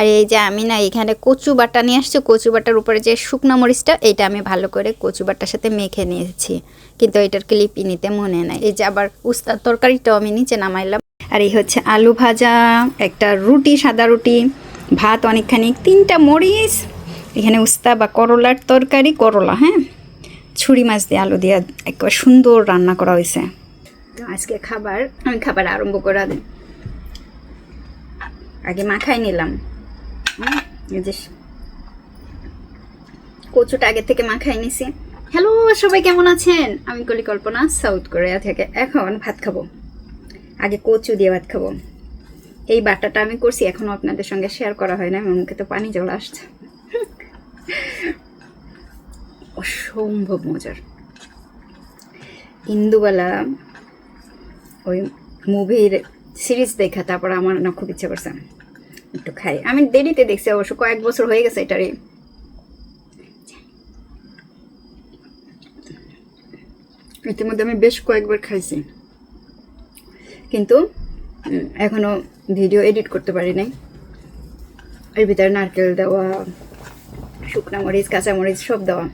আর এই যে আমি না এখানে কচু বাটা নিয়ে আসছি, কচু বাটার উপরে যে শুকনো মরিচটা এটা আমি ভালো করে কচু বাটার সাথে মেখে নিয়েছি। কিন্তু এটার ক্লিপই নিতে মনে নাই। এই যে আবার উস্তার তরকারিটাও আমি নিচে নামাইলাম। আর এই হচ্ছে আলু ভাজা, একটা রুটি, সাদা রুটি, ভাত অনেকখানি, তিনটা মরিচ, এখানে উস্তা বা করলার তরকারি, করলা হ্যাঁ? ছুরি মাছ দিয়ে আলু দিয়ে একবার সুন্দর রান্না করা হয়েছে। তো আজকে খাবার, আমি খাবার আরম্ভ করা আগে মাখাই নিলাম। কচুটা আগে থেকে মাখাই নিছি। হ্যালো সবাই কেমন আছেন? আমি কলি কল্পনা সাউথ কোরিয়া থেকে। এখন ভাত খাব। আগে কচু দিয়ে ভাত খাব। এই বাটাটা আমি করছি, এখনও আপনাদের সঙ্গে শেয়ার করা হয় না মুখে তো পানি জল আসছে। অসম্ভব মজার। ইন্দুবেলা ওই মুভির সিরিজ দেখা, তারপর আমার না খুব ইচ্ছা করছে। একটু খাই আমি দেরিতে দেখছি অবশ্য কয়েক বছর হয়ে গেছে এটারই। ইতিমধ্যে আমি বেশ কয়েকবার খাইছি। কিন্তু উম, এখনও ভিডিও এডিট করতে পারি নাই। এর ভিতরে নারকেল দেওয়া শুকনো মরিচ কাঁচা মরিচ সব দেওয়া।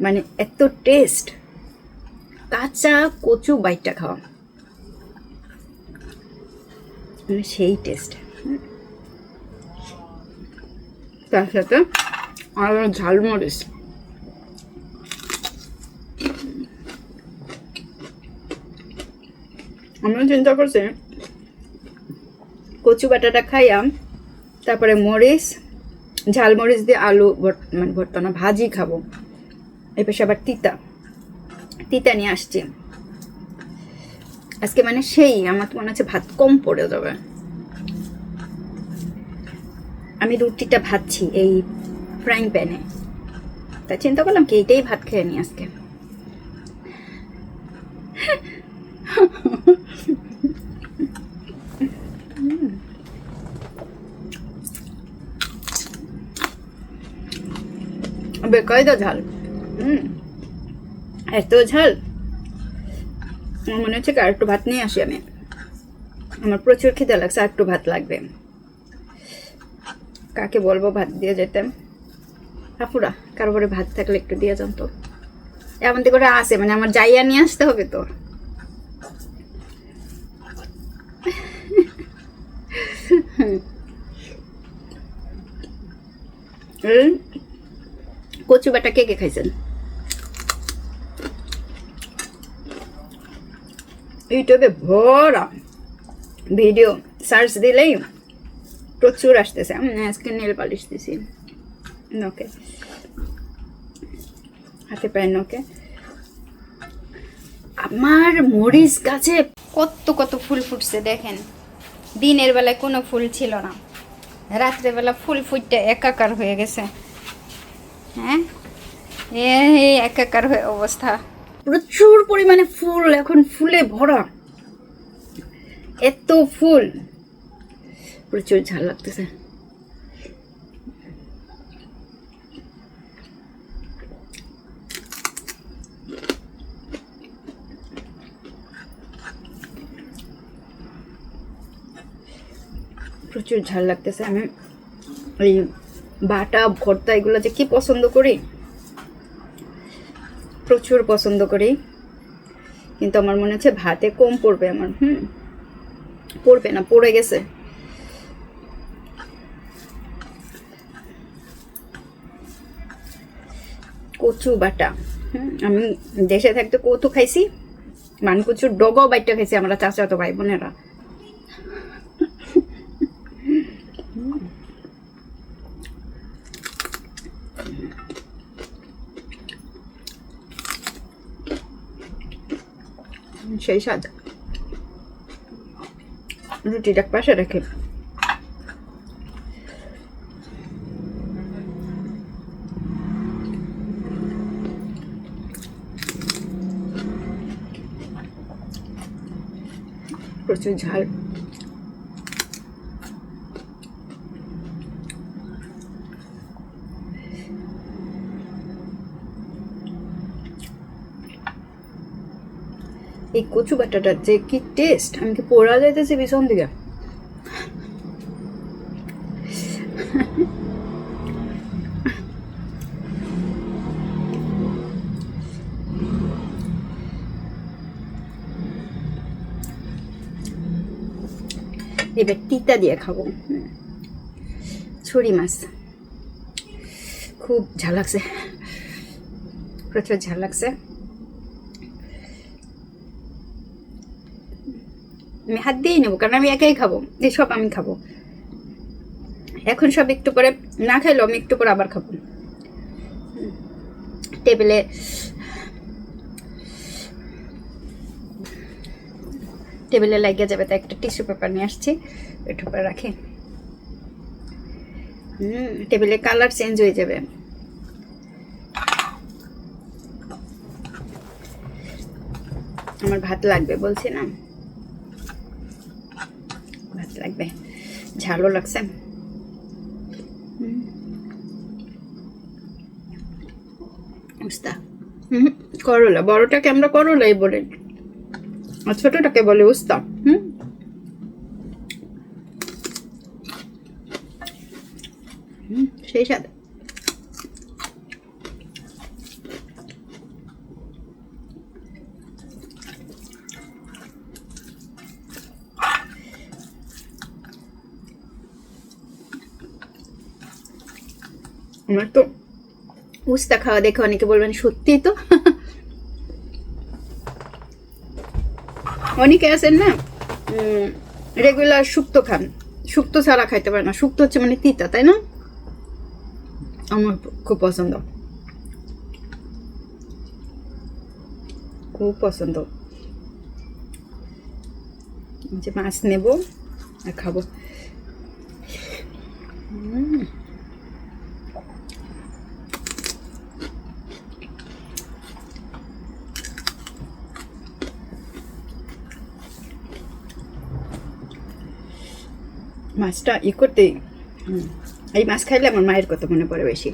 মানে এত টেস্ট কাঁচা কচু বাইটটা খাওয়া। মানে সেই টেস্ট তার সাথে আর ঝালমরিচ আমিও চিন্তা করছি, কচু বাটাটা খাইয়াম, তারপরে মরিচ ঝালমরিচ দিয়ে আলু মানে ভর্তা না, ভাজি খাব। এই পাশে আবার তিতা। তিতা নিয়ে আসছি। আজকে মানে সেই, আমার তো মনে হচ্ছে ভাত কম পড়ে যাবে। আমি রুটিটা ভাজছি এই ফ্রাইং প্যানে তা চিন্তা করলাম কি, এইটাই ভাত খেয়ে নি আজকে। বেকায়দা ঝাল। হুম এত ঝাল। আমার মনে হচ্ছে আর একটু ভাত নিয়ে আসি আমি। আমার প্রচুর খিদে লাগছে, আর একটু ভাত লাগবে। কাকে বলব? ভাত দিয়ে যেতাম। আপুরা কারও করে ভাত থাকলে একটু দিয়ে যান তো এমন তো করে আসে মানে আমার যাইয়া নিয়ে আসতে হবে তো। কচু বাটা কে কে খাইছেন? ইউটিউবে ভরা ভিডিও সার্চ দিলেই প্রচুর আসতেছে। আজকে নেল পালিশ দিছি। ওকে হাতে পায় ওকে আমার মরিচ গাছে কত কত ফুল ফুটছে, দেখেন। দিনের বেলায় কোনো ফুল ছিল না। রাত্রেবেলা ফুল ফুটতে একাকার হয়ে গেছে। হ্যাঁ? এই একাকার হয়ে অবস্থা। প্রচুর পরিমাণে ফুল এখন ফুলে ভরা। এত ফুল। প্রচুর ঝাল লাগতেছে। প্রচুর ঝাল লাগতেছে। আমি ওই বাটা, ভর্তা এগুলো যে কি পছন্দ করি, প্রচুর পছন্দ করি। কিন্তু আমার মনে হচ্ছে ভাতে কম পড়বে আমার। হুম, পড়বে না, পড়ে গেছে। কচু বাটা। আমি দেশে থাকতে কচু খাইছি, মান কচুর ডগো বাইটটা খাইছি আমরা চাচাতো ভাই বোনেরা। সেই স্বাদ। রুটিটা পাশে রেখে প্রচুর ঝাল। এই কচু বাটাটার যে কি টেস্ট আমি কি পোড়া যাইতেছি ভীষণ দিকে? এবার তিতা দিয়ে খাব। ছুরি মাছ। খুব ঝাল লাগছে। প্রচুর ঝাল লাগছে। আমি হাত দিয়েই নেব, কারণ আমি একাই খাব। এই সব আমি খাব। এখন সব একটু করে না খাইলেও আমি একটু করে আবার খাব। টেবিলে টেবিলে লাগিয়ে যাবে, তাই একটা টিস্যু পেপার নিয়ে আসছি। একটু পরে রাখি। হুম, টেবিলে কালার চেঞ্জ হয়ে যাবে। আমার ভাত লাগবে বলছি না? ভাত লাগবে। ঝালও লাগছে। করলা, বড়টাকে আমরা করলাই বলি ছোটটাকে বলে উস্তা। হুম? সেই স্বাদ। আমার তো উস্তা খাওয়া দেখে অনেকে বলবেন সত্যি তো? অনেকে আছেন না রেগুলার শুক্তো খান। শুক্তো ছাড়া খাইতে পারে না। শুক্তো হচ্ছে মানে তিতা, তাই না? আমার খুব পছন্দ। খুব পছন্দ। যে মাছ নেব আর খাব। উম। মাছটা ই করতে এই মাছ খাইলে আমার মায়ের কথা মনে পড়ে বেশি।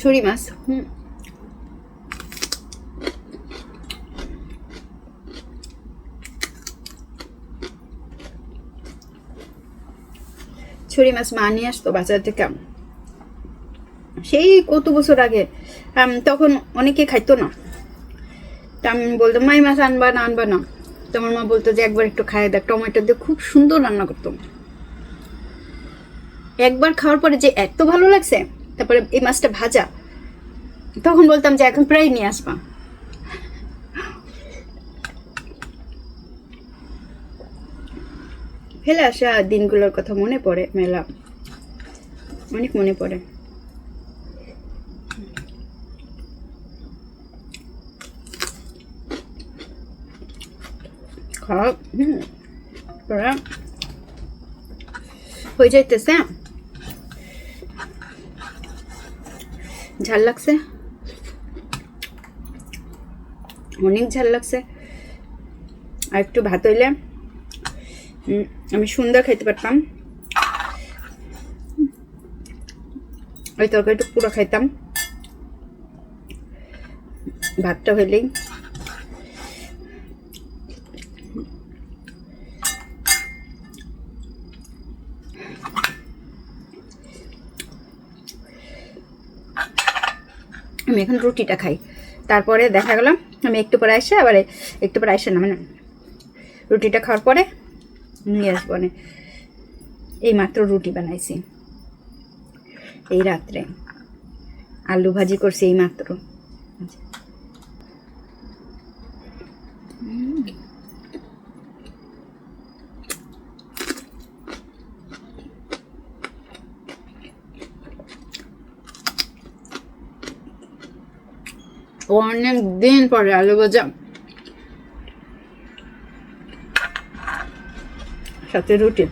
ছুরি মাছ, হুম। ছুরি মাছ মা নিয়ে আসতো বাজার থেকে। সেই কত বছর আগে তখন অনেকে খাইতো না। তা আমি বলতাম, মাই মাছ আনবা না আনবা না। তোমার মা বলতো যে একবার একটু খাই দেখ, টমেটো দিয়ে খুব সুন্দর রান্না করতো। একবার খাওয়ার পরে যে এত ভালো লাগছে, তারপরে এই মাছটা ভাজা, তখন বলতাম যে এখন প্রায় নিয়ে আসবা। ফেলে আসা দিনগুলোর কথা মনে পড়ে, মেলা। অনেক মনে পড়ে। খাওয়া হুম পরে হয়ে যাইতেছে ঝাল লাগছে অনেক ঝাল লাগছে আর একটু ভাত হইলে আমি সুন্দর খাইতে পারতাম ওই তরকারিটা পুরো খাইতাম ভাতটা হইলেই আমি এখন রুটিটা খাই। তারপরে দেখা গেল, আমি একটু পরে আসে আবার একটু পরে আসে না মানে রুটিটা খাওয়ার পরে নিয়ে আসব মানে। এই মাত্র রুটি বানাইছি। এই রাত্রে আলু ভাজি করছি এই মাত্র অনেক দিন পরে আলু ভাজা। সাথে রুটি।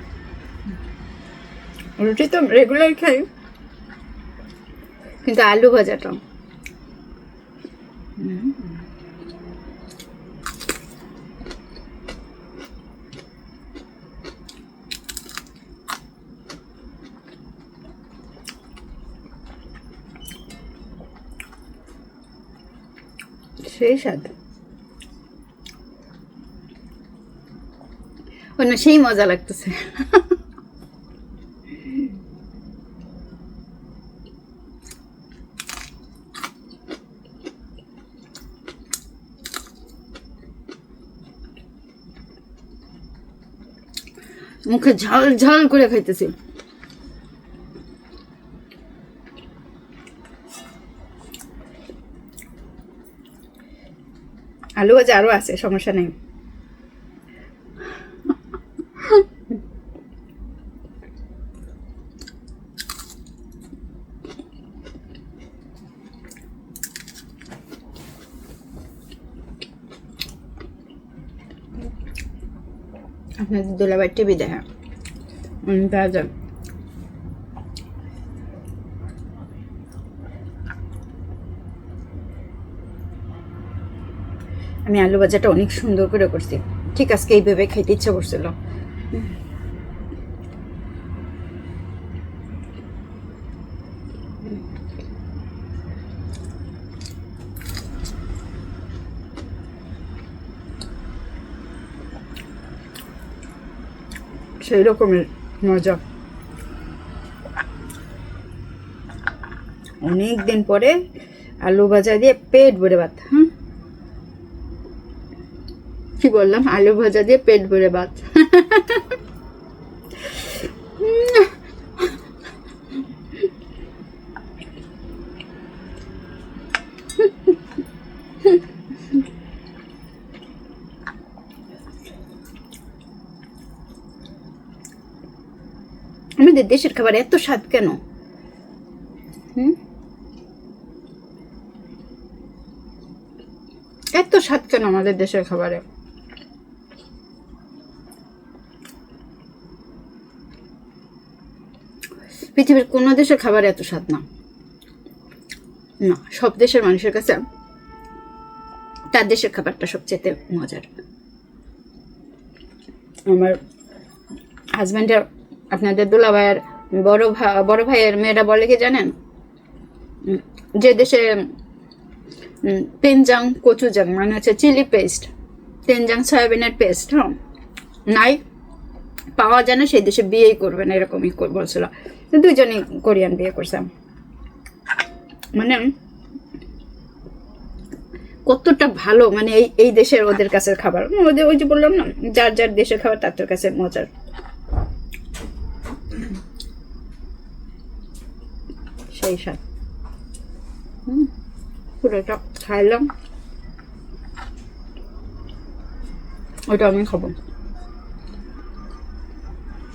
রুটি তো রেগুলার খাই কিন্তু আলু ভাজাটা সেই স্বাদ অন্য সেই মজা লাগতেছে। মুখে ঝাল ঝাল করে খাইতেছি। আলু ভাজা আরও আছে সমস্যা নেই। আপনাদের দোলাবার টিভি দেখা উনি পাওয়া যায় আমি আলু ভাজাটা অনেক সুন্দর করে করছি। ঠিক আজকে এইভাবে খাইতে ইচ্ছা করছিল। সেই রকমের মজা। অনেক দিন পরে আলু ভাজা দিয়ে পেট ভরে ভাত হ্যাঁ? কি বললাম? আলু ভাজা দিয়ে পেট ভরে ভাত। আমাদের দেশের খাবার এত স্বাদ কেন? হুম? এত স্বাদ কেন আমাদের দেশের খাবারে? পৃথিবীর কোনো দেশের খাবার এত স্বাদ না। না, সব দেশের মানুষের কাছে তার দেশের খাবারটা সবচেয়ে মজার। আমার হাজব্যান্ডের আপনাদের দুলা ভাইয়ের বড় ভাই বড় ভাইয়ের মেয়েরা বলে কি জানেন? যে দেশে তেনজাং কচুজাং মানে হচ্ছে চিলি পেস্ট, তেনজাং সয়াবিনের পেস্ট হ্যাঁ? নাই, পাওয়া যায় না, সেই দেশে বিয়েই করবেন এরকমই কর- বলছিল। তো দুজনেই কোরিয়ান বিয়ে করছিলাম মানে কতটা ভালো মানে এই এই দেশের ওদের কাছে খাবার। ওদের ওই যে বললাম না যার যার দেশের খাবার তার তার কাছে মজার। সেই স্বাদ। হুম, পুরোটা খাইলাম। ওটা আমি খাব।